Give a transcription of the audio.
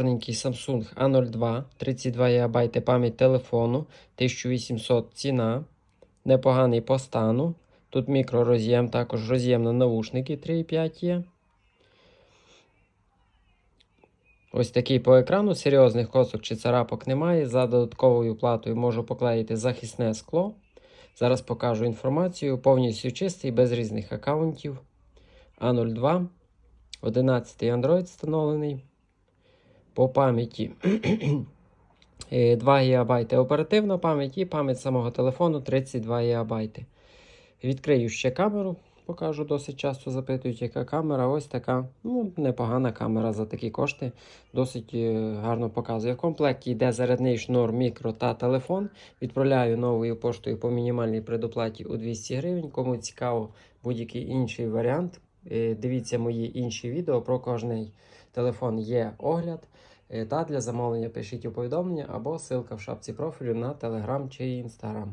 Гарненький Samsung A02, 32 ГБ пам'ять телефону, 1800 ціна, непоганий по стану. Тут мікророз'єм, також роз'єм на наушники 3,5 є. Ось такий по екрану, серйозних косок чи царапок немає. За додатковою платою можу поклеїти захисне скло. Зараз покажу інформацію. Повністю чистий, без різних аккаунтів. A02, 11 Android встановлений. По пам'яті е, 2 ГБ оперативна пам'ять і пам'ять самого телефону 32 ГБ. Відкрию ще камеру, покажу досить часто запитують, яка камера. Ось така ну, непогана камера за такі кошти. Досить е, гарно показує. В комплекті йде зарядний шнур, мікро та телефон. Відправляю новою поштою по мінімальній предоплаті у 200 гривень. Кому цікаво будь-який інший варіант. Е, Дивіться мої інші відео про кожний телефон є огляд. Е, Та для замовлення пишіть у повідомлення або ссылка в шапці профілю на Telegram чи Instagram.